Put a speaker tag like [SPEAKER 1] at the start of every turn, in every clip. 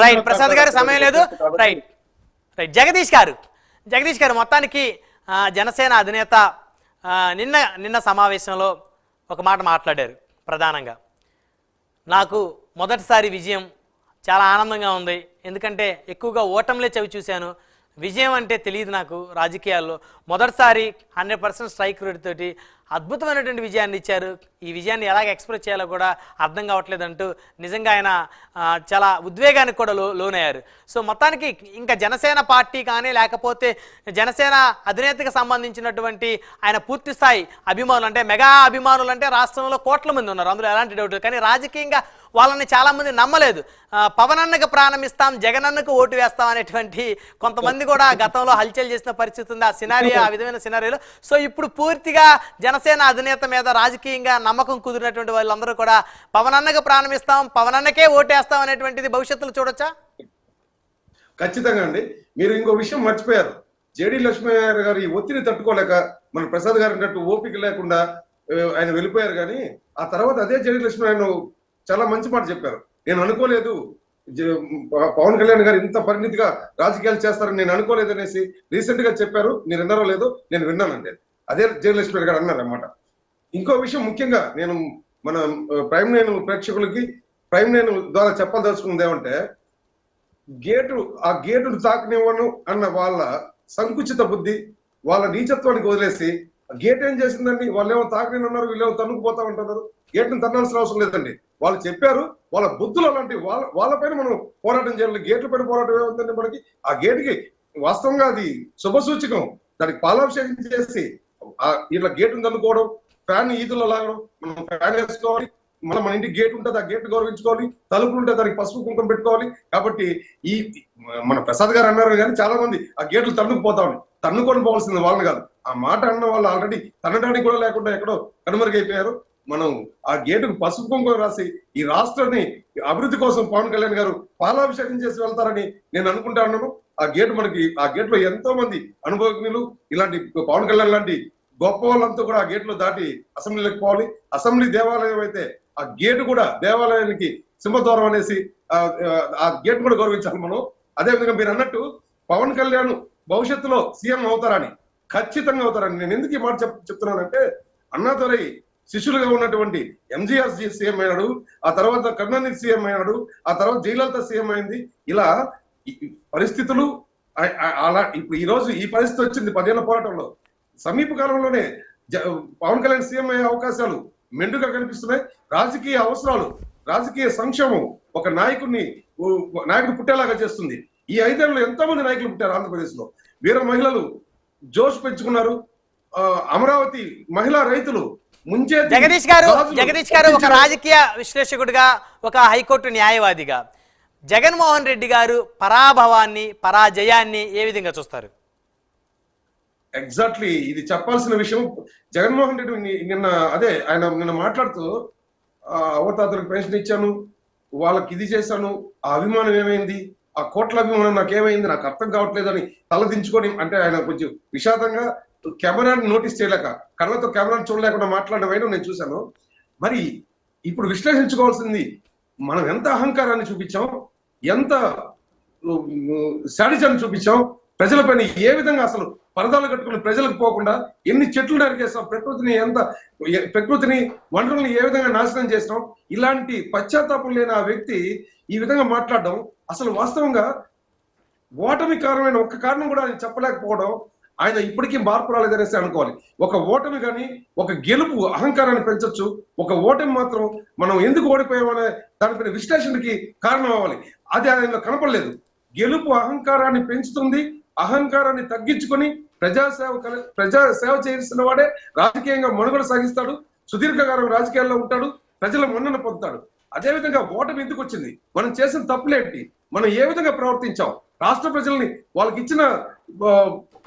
[SPEAKER 1] Right Prasad గారు సమయం లేదు. రైట్ రైట్ జగదీష్ గారు. జగదీష్ గారు మొత్తానికి జనసేన అధినేత నిన్న నిన్న సమావేశంలో ఒక మాట మాట్లాడారు ప్రధానంగా. నాకు మొదటిసారి విజయం చాలా ఆనందంగా ఉంది. ఎందుకంటే ఎక్కువగా ఓటంలే చవి చూశాను విజయం అంటే తెలియదు నాకు రాజకీయాల్లో. మొదటిసారి హండ్రెడ్ పర్సెంట్ స్ట్రైక్ రేట్ తోటి అద్భుతమైనటువంటి విజయాన్ని ఇచ్చారు. ఈ విజయాన్ని ఎలాగ ఎక్స్ప్రెస్ చేయాలో కూడా అర్థం కావట్లేదంటూ నిజంగా ఆయన చాలా ఉద్వేగానికి కూడా లో లోనయ్యారు. సో మొత్తానికి ఇంకా జనసేన పార్టీ కానీ లేకపోతే జనసేన అధినేతకు సంబంధించినటువంటి ఆయన పూర్తి స్థాయి అభిమానులు అంటే మెగా అభిమానులు అంటే రాష్ట్రంలో కోట్ల మంది ఉన్నారు. అందులో ఎలాంటి డౌట్ కానీ రాజకీయంగా వాళ్ళని చాలా మంది నమ్మలేదు పవనన్నకు పవన్ అన్నకు ప్రాణం ఇస్తాం జగన్ అన్నకు ఓటు వేస్తాం అనేటువంటి కొంతమంది కూడా గతంలో హల్చల్ చేసిన పరిస్థితి ఉంది. ఆ సినారియో ఆ విధమైన సినారియోలో సో ఇప్పుడు పూర్తిగా జనసేన అధినేత మీద రాజకీయంగా నమ్మకం కుదిరినటువంటి వాళ్ళందరూ కూడా పవనన్నకు ప్రాణం ఇస్తాం పవనన్నకే ఓటేస్తాం అనేటువంటిది భవిష్యత్తులో చూడొచ్చా?
[SPEAKER 2] ఖచ్చితంగా అండి. మీరు ఇంకో విషయం మర్చిపోయారు. జేడి లక్ష్మీనారాయణ గారు ఈ ఒత్తిడి తట్టుకోలేక మన ప్రసాద్ గారు అన్నట్టు ఓపిక లేకుండా ఆయన వెళ్ళిపోయారు కానీ ఆ తర్వాత అదే జేడి లక్ష్మీనారాయణ చాలా మంచి మాట చెప్పారు. నేను అనుకోలేదు. పవన్ కళ్యాణ్ గారు ఇంత పరిణితిగా రాజకీయాలు చేస్తారని నేను అనుకోలేదు అనేసి రీసెంట్గా చెప్పారు. మీరు విన్నారో లేదో నేను విన్నానండి. అదే జయలక్ష్మి గారు అన్నారు అనమాట ఇంకో విషయం ముఖ్యంగా నేను మన ప్రైమ్ నైన్ ప్రేక్షకులకి ప్రైమ్ నైన్ ద్వారా చెప్పదలుచుకున్నది ఏమంటే గేటు ఆ గేటును తాకనివ్వను అన్న వాళ్ళ సంకుచిత బుద్ధి వాళ్ళ నీచత్వానికి వదిలేసి ఆ గేట్ ఏం చేసిందండి? వాళ్ళు ఏమో తాకని ఉన్నారు వీళ్ళేమో తన్నుకుపోతా ఉంటున్నారు. గేట్ను తన్నాల్సిన అవసరం లేదండి. వాళ్ళు చెప్పారు వాళ్ళ బుద్ధులు అలాంటి వాళ్ళ వాళ్ళపైన మనం పోరాటం చేయాలి. గేట్ల పైన పోరాటం ఏముందండి మనకి? ఆ గేటుకి వాస్తవంగా అది శుభ సూచకం దానికి పాలాభిషేకం చేసి ఇట్లా గేట్ తన్నుకోవడం ఫ్యాన్ ఈదుల్లో లాగడం మనం ఫ్యాన్ వేసుకోవాలి. మన మన ఇంటి గేట్ ఉంటుంది ఆ గేట్ గౌరవించుకోవాలి. తలుపులు ఉంటే దానికి పసుపు కుంకుమ పెట్టుకోవాలి. కాబట్టి ఈ మన ప్రసాద్ గారు అన్నారు కానీ చాలా మంది ఆ గేట్లు తన్నుకుపోతామని. తన్నుకొని పోవాల్సింది వాళ్ళని కాదు. ఆ మాట అన్న వాళ్ళు ఆల్రెడీ తన్నడానికి కూడా లేకుండా ఎక్కడో కనుమరుగైపోయారు. మనం ఆ గేటుకు పసుపు కుంకుమ రాసి ఈ రాష్ట్రాన్ని అభివృద్ధి కోసం పవన్ కళ్యాణ్ గారు పాలాభిషేకం చేసి వెళ్తారని నేను అనుకుంటా ఉన్నాను. ఆ గేట్ మనకి ఆ గేట్లో ఎంతో మంది అనుభవజ్ఞులు ఇలాంటి పవన్ కళ్యాణ్ లాంటి గొప్ప వాళ్ళంతా కూడా ఆ గేట్లో దాటి అసెంబ్లీలోకి పోవాలి. అసెంబ్లీ దేవాలయం అయితే ఆ గేటు కూడా దేవాలయానికి సింహద్వారం అనేసి ఆ, గేట్ కూడా గౌరవించాలి మనం. అదే విధంగా మీరు అన్నట్టు పవన్ కళ్యాణ్ భవిష్యత్తులో సీఎం అవుతారని ఖచ్చితంగా అవుతారని నేను ఎందుకు ఈ మాట చెప్ చెప్తున్నానంటే అన్నాదొరై శిష్యులుగా ఉన్నటువంటి ఎంజీఆర్ సీఎం అయినాడు ఆ తర్వాత కరుణానిధి సీఎం అయ్యాడు ఆ తర్వాత జయలలిత సీఎం అయింది. ఇలా పరిస్థితులు అలా ఇప్పుడు ఈ రోజు ఈ పరిస్థితి వచ్చింది పదేళ్ళ పోరాటంలో. సమీప కాలంలోనే జ- పవన్ కళ్యాణ్ సీఎం అయ్యే అవకాశాలు మెండుగా కనిపిస్తున్నాయి. రాజకీయ అవసరాలు రాజకీయ సంక్షేమం ఒక నాయకుడిని నాయకుడు పుట్టేలాగా చేస్తుంది. ఈ ఐదేళ్ళలో ఎంతో మంది నాయకులు పుట్టారు ఆంధ్రప్రదేశ్లో వీర మహిళలు జోష్ పెంచుకున్నారు. అమరావతి మహిళా రైతులు
[SPEAKER 1] జగదీష్ గారు జగదీష్ గారు ఒక రాజకీయ విశ్లేషకుడిగా ఒక హైకోర్టు న్యాయవాదిగా. జగన్మోహన్ రెడ్డి గారు పరాభవాన్ని పరాజయాన్ని ఏ విధంగా చూస్తారు?
[SPEAKER 2] ఎగ్జాక్ట్లీ ఇది చెప్పాల్సిన విషయం. జగన్మోహన్ రెడ్డి నిన్న అదే ఆయన నిన్న మాట్లాడుతూ అవతాతలకు పెన్షన్ ఇచ్చాను వాళ్ళకి ఇది చేశాను ఆ అభిమానం ఏమైంది ఆ కోట్ల అభిమానం నాకు ఏమైంది నాకు అర్థం కావట్లేదని తలదించుకొని అంటే ఆయన కొంచెం విషాదంగా కెమెరాని నోటీస్ చేయలేక కళ్ళతో కెమెరాని చూడలేకుండా మాట్లాడడం నేను చూశాను. మరి ఇప్పుడు విశ్లేషించుకోవాల్సింది మనం ఎంత అహంకారాన్ని చూపించాం ఎంత శాడిజాన్ని చూపించాం ప్రజల పైన ఏ విధంగా అసలు పరదాలు కట్టుకుని ప్రజలకు పోకుండా ఎన్ని చెట్లు నరికేస్తాం ప్రకృతిని ఎంత ప్రకృతిని వనరుల్ని ఏ విధంగా నాశనం చేస్తాం ఇలాంటి పశ్చాత్తాపం లేని ఆ వ్యక్తి ఈ విధంగా మాట్లాడడం అసలు వాస్తవంగా ఓటమి కారణమైన ఒక్క కారణం కూడా ఆయన చెప్పలేకపోవడం ఆయన ఇప్పటికీ మార్పు రాలేదనేసి అనుకోవాలి. ఒక ఓటమి కానీ ఒక గెలుపు అహంకారాన్ని పెంచొచ్చు. ఒక ఓటమి మాత్రం మనం ఎందుకు ఓడిపోయామనే దానిపైన విశ్లేషణకి కారణం అవ్వాలి. అది ఆయనలో కనపడలేదు. గెలుపు అహంకారాన్ని పెంచుతుంది. అహంకారాన్ని తగ్గించుకొని ప్రజాసేవ ప్రజా సేవ చేసిన వాడే రాజకీయంగా మనుగడ సాగిస్తాడు. సుదీర్ఘకాలం రాజకీయాల్లో ఉంటాడు. ప్రజల మన్నన పొందుతాడు. అదేవిధంగా ఓటమి ఎందుకు వచ్చింది? మనం చేసిన తప్పులేంటి? మనం ఏ విధంగా ప్రవర్తించాం? రాష్ట్ర ప్రజల్ని వాళ్ళకి ఇచ్చిన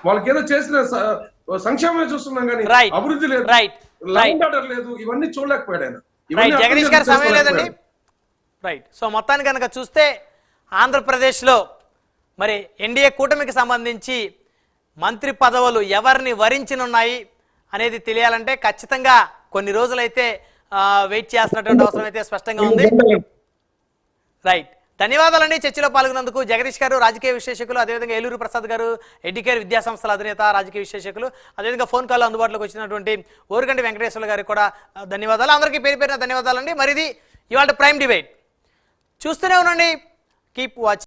[SPEAKER 2] వాళ్ళకి ఏదో చేసిన స- సంక్షేమమే చూస్తున్నాం కానీ. అభివృద్ధి లేదు.
[SPEAKER 1] రైట్
[SPEAKER 2] లైన్ ఆర్డర్ లేదు. ఇవన్నీ చూడలేకపోయాడు ఆయన.
[SPEAKER 1] జగదీష్ గారు సమయం లేదండి. రైట్ సో మొత్తాన్ని కనుక చూస్తే ఆంధ్రప్రదేశ్లో మరి ఎన్డీఏ కూటమికి సంబంధించి మంత్రి పదవులు ఎవరిని వరించనున్నాయి అనేది తెలియాలంటే ఖచ్చితంగా కొన్ని రోజులైతే వెయిట్ చేయాల్సినటువంటి అవసరం అయితే స్పష్టంగా ఉంది. రైట్ ధన్యవాదాలండి. చర్చలో పాల్గొన్నందుకు జగదీష్ గారు రాజకీయ విశ్లేషకులు అదేవిధంగా ఏలూరు ప్రసాద్ గారు ఎడ్యుకేర్ విద్యా సంస్థల అధినేత రాజకీయ విశ్లేషకులు అదేవిధంగా ఫోన్ కాల్ అందుబాటులోకి వచ్చినటువంటి ఓరుగంటి వెంకటేశ్వర గారికి కూడా ధన్యవాదాలు. అందరికీ పేరు పేరున ధన్యవాదాలండి. మరిది ఇవాళ ప్రైమ్ డిబేట్. చూస్తూనే ఉండండి. Keep watch.